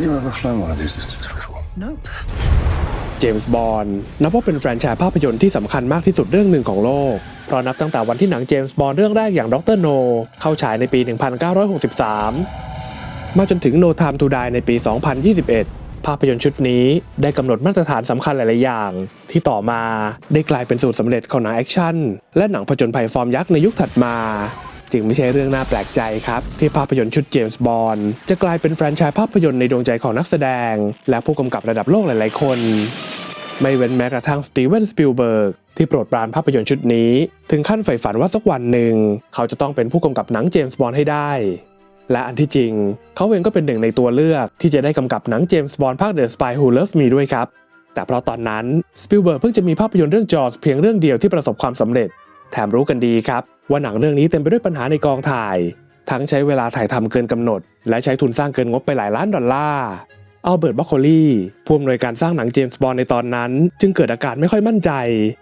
You ever flown one of these distances before? Nope. เจมส์บอนด์นับว่าเป็นแฟรนไชส์ภาพยนตร์ที่สำคัญมากที่สุดเรื่องหนึ่งของโลก เพราะนับตั้งแต่วันที่หนังเจมส์บอนด์เรื่องแรกอย่างด็อกเตอร์โนเข้าฉายในปี 1963 มาจนถึง No Time to Die ในปี 2021 ภาพยนตร์ชุดนี้ได้กำหนดมาตรฐานสำคัญหลาย ๆ อย่าง ที่ต่อมาได้กลายเป็นสูตรสำเร็จของหนังแอคชั่นและหนังผจญภัยฟอร์มยักษ์ในยุคถัดมา จึงไม่ใช่เรื่องน่าแปลกใจครับ ที่ภาพยนตร์ชุดเจมส์บอนด์จะกลายเป็นแฟรนไชส์ภาพยนตร์ในดวงใจของนักแสดง และผู้กำกับระดับโลกหลาย ๆ คน ไม่เว้นแม้กระทั่งสตีเวนสปิลเบิร์กที่โปรดปรานภาพยนตร์ชุดนี้ ถึงขั้นใฝ่ฝันว่าสักวันหนึ่ง เขาจะต้องเป็นผู้กำกับหนังเจมส์บอนด์ให้ได้ และอันที่จริง เขาเองก็เป็นหนึ่งในตัวเลือกที่จะได้กำกับหนังเจมส์บอนด์ภาค The Spy Who Loved Me ด้วยครับแต่เพราะตอนนั้นสปิลเบิร์กเพิ่งจะมีภาพยนตร์เรื่องจอร์เพียงเรื่องเดียวที่ประสบความสำเร็จ แถมรู้กันดีครับ ว่าหนังเรื่องนี้เต็มไปด้วยปัญหาในกองถ่าย ทั้งใช้เวลาถ่ายทำเกินกำหนด และใช้ทุนสร้างเกินงบไปหลายล้านดอลลาร์อัลเบิร์ตบัคโคลีผู้อำนวยการสร้างหนังเจมส์บอนด์ในตอนนั้น จึงเกิดอาการไม่ค่อยมั่นใจ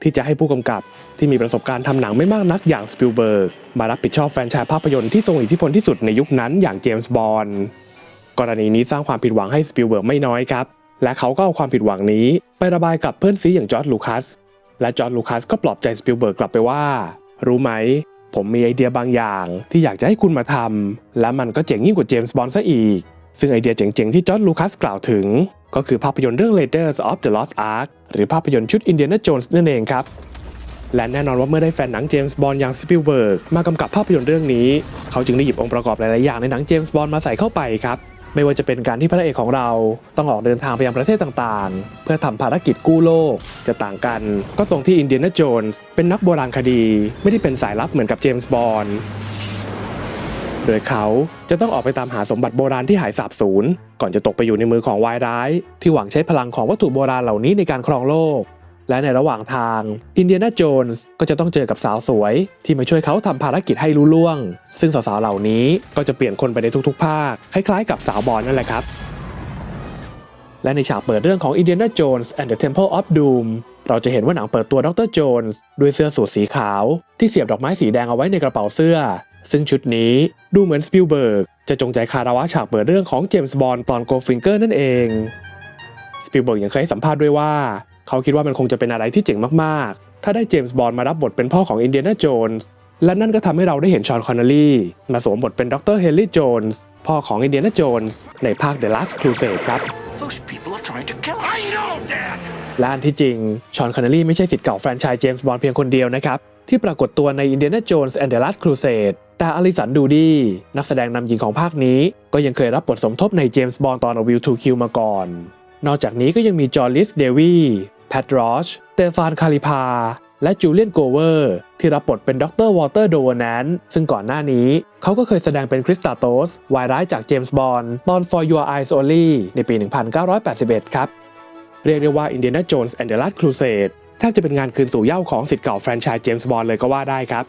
ที่จะให้ผู้กำกับ ที่มีประสบการณ์ทำหนังไม่มากนักอย่างสปิลเบิร์กมารับผิดชอบแฟนชส์ภาพยนตร์ที่ทรงอิทธิพลที่สุดในยุคนั้นอย่างเจมส์บอนด์กรณีนี้สร้างความผิดหวังให้สปิลเบิร์กไม่น้อยครับ และเขาก็เอาความผิดหวังนี้ ไประบายกับเพื่อนซีอย่างจอร์จลูคัสและจอร์จลูคัสก็ปลอบใจสปิลเบิร์กกลับไปว่า รู้ไหม ผมมีไอเดียบางอย่างที่อยากจะให้คุณมาทำและมันก็เจ๋งยิ่งกว่าเจมส์บอนด์ซะอีก ซึ่งไอเดียเจ๋งๆที่จอร์ดลูคัสกล่าวถึง ก็คือภาพยนตร์เรื่อง Raiders of the Lost Ark หรือภาพยนตร์ชุด Indiana Jones นั่นเองครับ และแน่นอนว่าเมื่อได้แฟนหนังเจมส์บอนด์อย่างสปิลเบิร์กมากำกับภาพยนตร์เรื่องนี้ เขาจึงได้หยิบองค์ประกอบหลายๆอย่างในหนังเจมส์บอนด์มาใส่เข้าไปครับ ไม่ว่าจะเป็นการที่พระเอกของเราต้องออกเดินทางไปยังประเทศต่างๆ เพื่อทำภารกิจกู้โลก จะต่างกัน ก็ตรงที่อินเดียนาโจนส์เป็นนักโบราณคดี ไม่ได้เป็นสายลับเหมือนกับเจมส์บอนด์โดยเขาจะต้องออกไปตามหาสมบัติโบราณที่หายสาบสูญก่อนจะตกไปอยู่ในมือของวายร้าย ที่หวังใช้พลังของวัตถุโบราณเหล่านี้ในการครองโลก และในระหว่างทางอินเดียนาโจนส์ก็จะต้องเจอกับสาวสวย ที่มาช่วยเขาทำภารกิจให้ลุล่วง ซึ่งสาวๆเหล่านี้ก็จะเปลี่ยนคนไปในทุกๆ ภาค คล้ายๆ กับสาวบอลนั่นแหละครับ และในฉากเปิดเรื่องของ Indiana Jones and the Temple of Doom เราจะเห็นว่าหนังเปิดตัวดรโจนส์ด้วยเสื้อสูทสีขาว ที่เสียบดอกไม้สีแดงเอาไว้ในกระเป๋าเสื้อ ซึ่งชุดนี้ดูเหมือนสปิลเบิร์กจะจงใจคารวะฉากเปิดเรื่องของเจมส์บอนด์ตอนโกฟิงเกอร์นั่นเองสปิลเบิร์กยังเคยให้สัมภาษณ์ด้วยว่า เขาคิดว่ามันคงจะเป็นอะไรที่เจ๋งมากๆ ถ้าได้เจมส์บอนด์มารับบทเป็นพ่อของอินเดียนาโจนส์และนั่นก็ทำให้เราได้เห็นชอนคอนเนลลี่มาสวมบทเป็นดรเฮนรี่โจนส์พ่อของอินเดียนาโจนส์ในภาค The Last Crusade ครับ Those people are trying to kill us. I know, Dad. และอันที่จริง ชอนคอนเนลลี่ไม่ใช่สิทธิ์เก่าแฟรนไชส์เจมส์บอนด์เพียงคนเดียวนะครับ ที่ปรากฏตัวใน Indiana Jones and the Last Crusade แต่อลิสันดูดี นักแสดงนำหญิงของภาคนี้ ก็ยังเคยรับบทสมทบในเจมส์บอนด์ตอน A View to Kill มาก่อน นอกจากนี้ก็ยังมีจอร์ลิสเดวี แพทรอช เตฟานคาลิพา และจูเลียนโกเวอร์ ที่รับบทเป็นดรวอเตอร์โดแนนซึ่งก่อนหน้านี้ เขาก็เคยแสดงเป็นคริสตาโตสวายร้ายจากเจมส์บอนด์ตอน For Your Eyes Only ในปี 1981 ครับ เรียกได้ว่า Indiana Jones and the Last Crusade แทบจะเป็นงานคืนสู่เย้าของสิทธิ์เก่าแฟรนไชส์เจมส์บอนด์เลยก็ว่าได้ครับ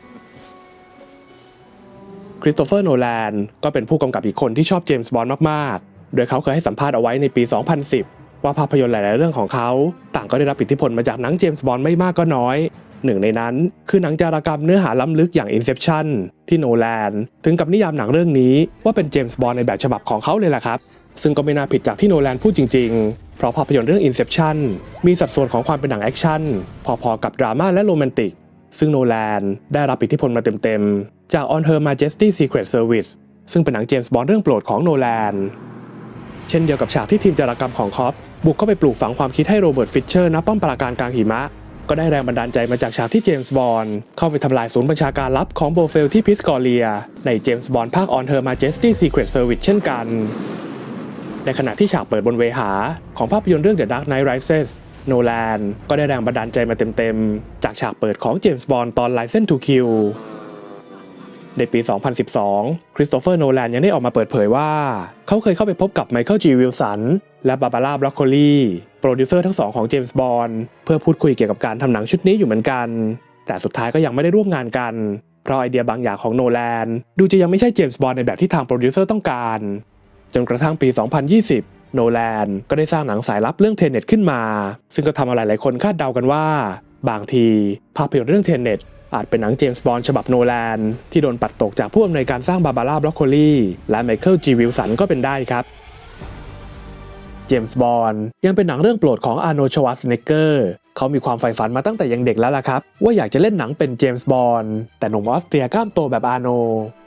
คริสโตเฟอร์โนแลนก็เป็นผู้กำกับอีกคนที่ชอบเจมส์บอนด์มาก ๆ โดยเขาเคยให้สัมภาษณ์เอาไว้ในปี 2010 ว่าภาพยนตร์หลาย ๆ เรื่องของเขาต่างก็ได้รับอิทธิพลมาจากหนังเจมส์บอนด์ไม่มากก็น้อย หนึ่งในนั้นคือหนังจารกรรมเนื้อหาล้ำลึกอย่าง Inception ที่โนแลนถึงกับนิยามหนังเรื่องนี้ว่าเป็นเจมส์บอนด์ในแบบฉบับของเขาเลยแหละครับ ซึ่งก็ไม่น่าผิดจากที่โนแลนพูดจริง ๆ เพราะภาพยนตร์เรื่อง Inception มีสัดส่วนของความเป็นหนังแอคชั่นพอ ๆ กับดราม่าและโรแมนติกซึ่งโนแลนได้รับอิทธิพลมาเต็ม ๆ จาก On Her Majesty Secret Service ซึ่งเป็นหนังเจมส์บอนด์เรื่องโปรดของโนแลนเช่นเดียวกับฉากที่ทีมจารกรรมของคอป บุกเข้าไปปลูกฝังความคิดให้โรเบิร์ตฟิชเชอร์ณป้อมปราการกลางหิมะ ก็ได้แรงบันดาลใจมาจากฉากที่เจมส์บอนด์เข้าไปทำลายศูนย์บัญชาการลับของโบเฟลที่พิสกอเลีย ในเจมส์บอนด์ภาค On Her Majesty Secret Service เช่นกัน ในขณะที่ฉากเปิดบนเวหา ของภาพยนตร์เรื่อง The Dark Knight Rises โนแลนก็ได้แรงบันดาลใจมาเต็มๆ จากฉากเปิดของเจมส์บอนด์ตอน License to Kill ในปี 2012 คริสโตเฟอร์โนแลนยังได้ออกมาเปิดเผยว่า เขาเคยเข้าไปพบกับไมเคิลจีวิลสันและบาบาร่าบล็อกโคลีโปรดิวเซอร์ทั้งสองของเจมส์บอนด์เพื่อพูดคุยเกี่ยวกับการทำหนังชุดนี้อยู่เหมือนกัน แต่สุดท้ายก็ยังไม่ได้ร่วมงานกัน เพราะไอเดียบางอย่างของโนแลนดูจะยังไม่ใช่เจมส์บอนด์ในแบบที่ทางโปรดิวเซอร์ต้องการ จนกระทั่งปี 2020 โนแลนก็ได้สร้างหนังสายลับเรื่องเทนเน็ตขึ้นมา ซึ่งก็ทำเอาหลายคนคาดเดากันว่า บางทีภาพยนตร์เรื่องเทนเน็ต อาจเป็นหนังเจมส์บอนด์ฉบับโนแลนที่โดนปัดตกจากผู้อำนวยการสร้างบาบาร่าบล็อกโคลีและไมเคิลจีวิลสันก็เป็นได้ครับเจมส์บอนด์ยังเป็นหนังเรื่องโปรดของอาร์โนชวาสเนเกอร์เขามีความใฝ่ฝันมาตั้งแต่ยังเด็กแล้วล่ะครับ ว่าอยากจะเล่นหนังเป็นเจมส์บอนด์แต่หนุ่มออสเตรียกล้ามโตแบบอาร์โน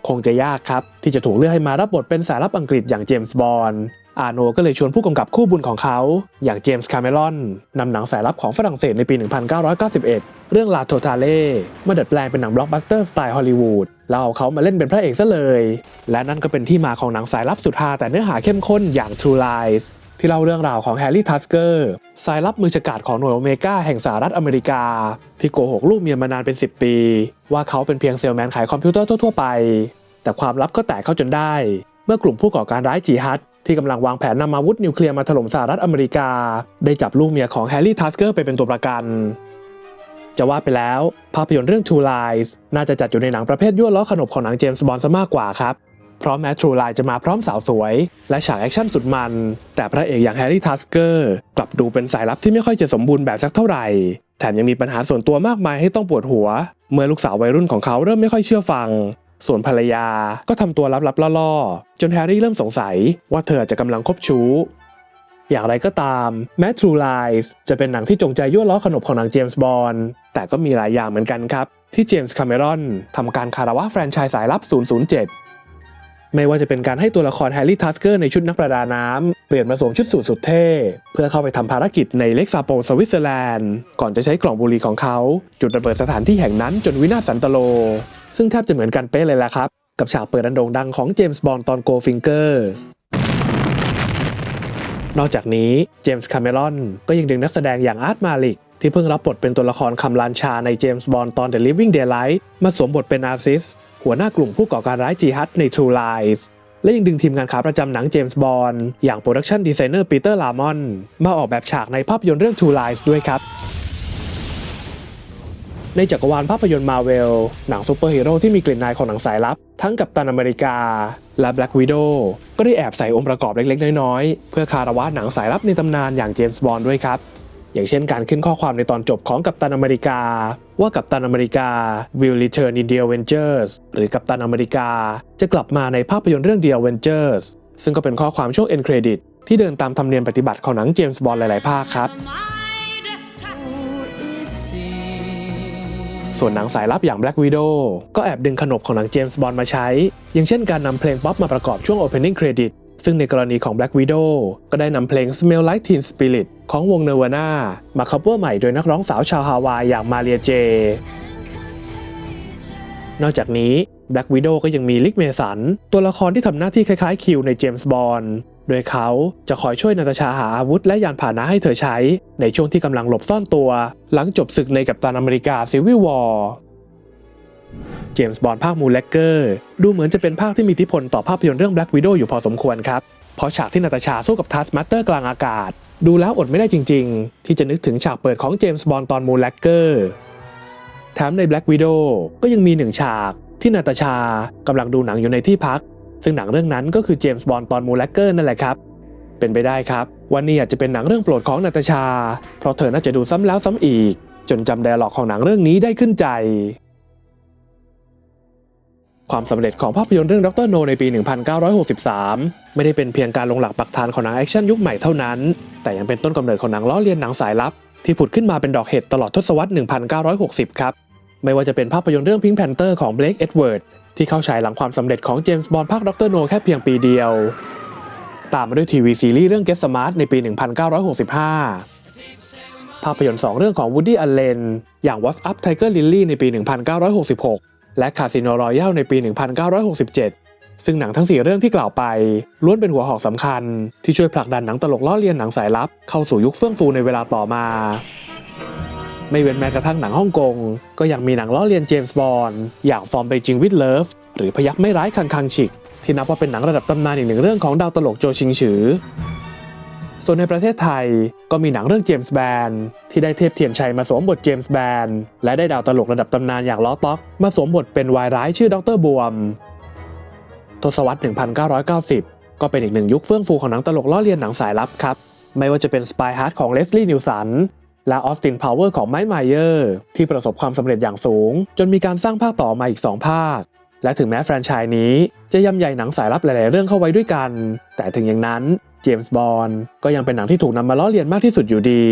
คงจะยากครับ ที่จะถูกเลือกให้มารับบทเป็นสายลับอังกฤษอย่างเจมส์บอนด์ อาโนก็เลยชวนผู้กำกับคู่บุญของเขา อย่างเจมส์คาเมรอนนำหนังสายลับของฝรั่งเศสในปี 1991 เรื่องลาโททาเล่มาดัดแปลงเป็นหนังบล็อกบัสเตอร์สไตล์ฮอลลีวูดแล้วเอาเขามาเล่นเป็นพระเอกซะเลย และนั่นก็เป็นที่มาของหนังสายลับสุดฮาแต่เนื้อหาเข้มข้นอย่าง True Lies ที่เล่าเรื่องราวของแฮร์รี่ทัสเกอร์สายลับมือฉกาจของหน่วยโอเมก้าแห่งสหรัฐอเมริกา ที่โกหกลูกเมียมานานเป็น 10 ปี ว่าเขาเป็นเพียงเซลแมนขายคอมพิวเตอร์ทั่วๆไป แต่ความลับก็แตกเข้าจนได้ เมื่อกลุ่มผู้ก่อการร้ายจีฮัด ที่กำลังวางแผนนำอาวุธนิวเคลียร์มาถล่มสหรัฐอเมริกา ได้จับลูกเมียของแฮร์รี่ทัสเกอร์ไปเป็นตัวประกัน จะว่าไปแล้ว ภาพยนตร์เรื่อง True Lies น่าจะจัดอยู่ในหนังประเภทยั่วล้อขนบของหนังเจมส์บอนด์ซะมากกว่าครับเพราะแม้ True Lies จะมาพร้อมสาวสวย และฉากแอคชั่นสุดมัน แต่พระเอกอย่างแฮร์รี่ทัสเกอร์กลับดูเป็นสายลับที่ไม่ค่อยจะสมบูรณ์แบบสักเท่าไหร่ แถมยังมีปัญหาส่วนตัวมากมายให้ต้องปวดหัว เมื่อลูกสาววัยรุ่นของเขาเริ่มไม่ค่อยเชื่อฟัง ส่วนภรรยาก็ทำตัวลับๆล่อๆ จนแฮร์รี่เริ่มสงสัยว่าเธอจจะกำลังคบชู้ อย่างไรก็ตามแม้ True Lies จะเป็นหนังที่จงใจยั่วล้อขนบของหนังเจมส์บอนด์แต่ก็มีหลายอย่างเหมือนกันครับ ที่เจมส์คาเมรอนทำการคารวะแฟรนไชส์สายลับ 007 ไม่ว่าจะเป็นการให้ตัวละครแฮร์รี่ทัสเกอร์ในชุดนักประดาน้ำเปลี่ยนมาสวมชุดสูทสุดเท่ เพื่อเข้าไปทำภารกิจในเล็กซาโปสวิตเซอร์แลนด์ ก่อนจะใช้กล่องบุหรี่ของเขา จุดระเบิดสถานที่แห่งนั้นจนวินาศสันตโล ซึ่งแทบจะเหมือนกันเป๊ะเลยละครับ กับฉากเปิดอันโด่งดังของเจมส์บอนด์ตอนโกฟิงเกอร์นอกจากนี้เจมส์คาเมรอนก็ยังดึงนักแสดงอย่างอาร์ตมาลิก ที่เพิ่งรับบทเป็นตัวละครคำลานชาในเจมส์บอนด์ตอน The Living Daylight มาสวมบทเป็นอาร์ซิส หัวหน้ากลุ่มผู้ก่อการร้ายจีฮัดใน True Lies และยังดึงทีมงานขาประจำหนังเจมส์บอนด์อย่างโปรดักชันดีไซเนอร์ปีเตอร์ลามอนมาออกแบบฉากในภาพยนตร์เรื่อง True Lies ด้วยครับ ในจักรวาลภาพยนตร์มาเวล หนังซูเปอร์ฮีโร่ที่มีกลิ่นอายของหนังสายลับ ทั้งกับตันอเมริกา และแบล็กวิด o w ก็ได้แอบใส่องค์ประกอบเล็กๆ น้อยๆ เพื่อคารวะหนังสายลับในตำนานอย่างเจมส์บอนด์ด้วยครับอย่างเช่นการขึ้นข้อความในตอนจบของกัปตันอเมริกา ว่ากัปตันอเมริกา will return in the Avengers หรือกัปตันอเมริกา จะกลับมาในภาพยนตร์เรื่อง The Avengers ซึ่งก็เป็นข้อความช่วง end credit ที่เดินตามธรรมเนียมปฏิบัติของหนังเจมส์บอนด์หลาย ๆ ภาคครับ ส่วนหนังสายลับอย่าง Black Widow ก็แอบดึงขนบของหนังเจมส์บอนด์มาใช้ อย่างเช่นการนำเพลงป๊อปมาประกอบช่วง Opening Credit ซึ่งในกรณีของ Black Widow ก็ได้นำเพลง Smell Like Teen Spirit ของวง Nirvana มาคัฟเวอร์ใหม่โดยนักร้องสาวชาวฮาวายอย่างมาเรียเจ นอกจากนี้ Black Widow ก็ยังมีลิกเมสันตัวละครที่ทำหน้าที่คล้ายๆคิวในเจมส์บอนด์ โดยเขาจะคอยช่วยนาตาชาหาอาวุธและยานพาหนะให้เธอใช้ ในช่วงที่กำลังหลบซ่อนตัว หลังจบศึกในกัปตันอเมริกาซิวิลวอร์เจมส์บอนด์ภาคมูลเลกเกอร์ดูเหมือนจะเป็นภาคที่มีอิทธิพลต่อภาพยนตร์เรื่อง Black Widow อยู่พอสมควรครับ เพราะฉากที่นาตาชาสู้กับทัสมาสเตอร์กลางอากาศ ดูแล้วอดไม่ได้จริง ๆ ที่จะนึกถึงฉากเปิดของเจมส์บอนด์ตอนมูลเลกเกอร์แถมใน Black Widow ก็ยังมีหนึ่งฉากที่นาตาชากำลังดูหนังอยู่ในที่พัก ซึ่งหนังเรื่องนั้นก็คือเจมส์บอนด์ตอนมูลเลกเกอร์นั่นแหละครับ เป็นไปได้ครับวันนี้อาจจะเป็นหนังเรื่องโปรดของนาตาชา เพราะเธอน่าจะดูซ้ำแล้วซ้ำอีก จนจำไดอะล็อกของหนังเรื่องนี้ได้ขึ้นใจ ความสำเร็จของภาพยนตร์เรื่องด็อกเตอร์โนในปี 1963 ไม่ได้เป็นเพียงการลงหลักปักฐานของหนังแอคชั่นยุคใหม่เท่านั้น แต่ยังเป็นต้นกำเนิดของหนังล้อเลียนหนังสายลับ ที่ผุดขึ้นมาเป็นดอกเห็ดตลอดทศวรรษ 1960 ครับ ไม่ว่าจะเป็นภาพยนตร์เรื่องพิงแพนเตอร์ของเบล e เอ็ดเวิร์ดที่เข้าฉายหลังความสำเร็จของเจมส์บอนด์ภาคดรโนแค่เพียงปีเดียว ตามมาด้วยทีวีซีรีส์เรื่อง Get Smart ในปี 1965 ภาพยนตร์ 2 เรื่องของ Woody Allen อย่าง What's Up Tiger Lily ในปี 1966 และ Casino Royale ในปี 1967 ซึ่งหนังทั้ง 4 เรื่องที่กล่าวไป ล้วนเป็นหัวหอกสำคัญ ที่ช่วยผลักดันหนังตลกล้อเลียนหนังสายลับเข้าสู่ยุคเฟื่องฟูในเวลาต่อมา ไม่เว้นแม้กระทั่งหนังฮ่องกง ก็ยังมีหนังล้อเลียนเจมส์บอนด์อย่างฟอร์มไปจิงวิดเลิฟหรือพยักไม่ร้ายคังคังฉิก ที่นับว่าเป็นหนังระดับตำนานอีกหนึ่งเรื่องของดาวตลกโจชิงฉือ ส่วนในประเทศไทยก็มีหนังเรื่องเจมส์แบนที่ได้เทพเทียนชัยมาสวมบทเจมส์แบนและได้ดาวตลกระดับตำนานอย่างล้อต็อก มาสวมบทเป็นวายร้ายชื่อดรบวม ทศวรรษ 1990 ก็เป็นอีกหนึ่งยุคเฟื่องฟูของหนังตลกล้อเลียนหนังสายลับครับไม่ว่าจะเป็น Spy Hard ของเลสลีย์นิวสัน และออสตินพาวเวอร์ของไมค์ไมเยอร์ที่ประสบความสำเร็จอย่างสูง จนมีการสร้างภาคต่อมาอีก 2 ภาค และถึงแม้แฟรนไชส์นี้จะยำใหญ่หนังสายลับหลาย ๆ เรื่องเข้าไว้ด้วยกัน แต่ถึงอย่างนั้นเจมส์บอนด์ก็ยังเป็นหนังที่ถูกนำมาล้อเลียนมากที่สุดอยู่ดี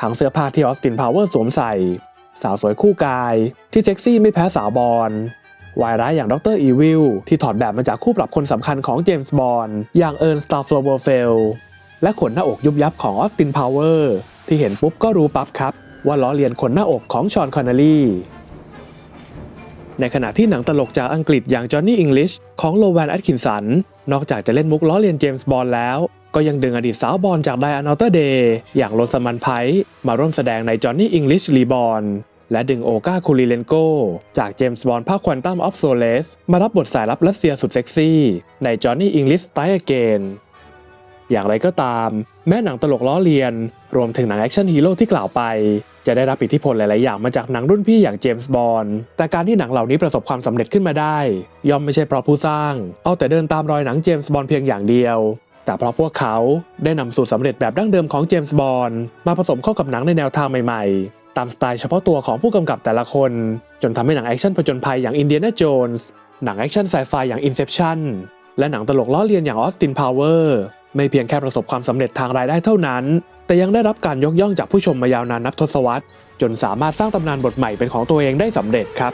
ทั้งเสื้อผ้าที่ออสตินพาวเวอร์สวมใส่ สาวสวยคู่กาย ที่เซ็กซี่ไม่แพ้สาวบอลวายร้ายอย่างดรอีวิลที่ถอดแบบมาจากคู่ปรับคนสำคัญของเจมส์บอนด์อย่างเอิร์นสตาร์ฟลอเวอร์เฟลและขนหน้าอกยุบยับของออสตินพาวเวอร์ ที่เห็นปุ๊บก็รู้ปั๊บครับ ว่าล้อเลียนขนหน้าอกของชอนคอนเนลลี่ในขณะที่หนังตลกจากอังกฤษอย่าง Johnny English ของโลแวนแอตคินสัน นอกจากจะเล่นมุกล้อเลียนเจมส์บอลแล้ว ก็ยังดึงอดีตสาวบอลจากไดอ n น t เตอร์เดย์อย่างโรสมันไพร์มาร่วมแสดงใน Johnny English Reborn และดึงโอกาคูริเลนโกจากเจมส์บอลภาคควอนตัมออฟโซเลสมารับบทสายลับรัสเซียสุดเซ็กซี่ ใน Johnny English Style Again อ อย่างไรก็ตาม แม้หนังตลกล้อเลียน รวมถึงหนังแอคชั่นฮีโร่ที่กล่าวไปจะได้รับอิทธิพลหลาย ๆ อย่างมาจากหนังรุ่นพี่อย่างเจมส์บอนด์แต่การที่หนังเหล่านี้ประสบความสำเร็จขึ้นมาได้ ย่อมไม่ใช่เพราะผู้สร้าง เอาแต่เดินตามรอยหนังเจมส์บอนด์เพียงอย่างเดียว แต่เพราะพวกเขาได้นำสูตรสำเร็จแบบดั้งเดิมของเจมส์บอนด์มาผสมเข้ากับหนังในแนวทางใหม่ ๆ ตามสไตล์เฉพาะตัวของผู้กำกับแต่ละคน จนทำให้หนังแอคชั่นผจญภัยอย่างอินเดียนาโจนส์หนังแอคชั่นไซไฟอย่าง Inception และหนังตลกล้อเลียนอย่างออสตินพาวเวอร์ ไม่เพียงแค่ประสบความสำเร็จทางรายได้เท่านั้น แต่ยังได้รับการยกย่องจากผู้ชมมายาวนานนับทศวรรษ จนสามารถสร้างตำนานบทใหม่เป็นของตัวเองได้สำเร็จครับ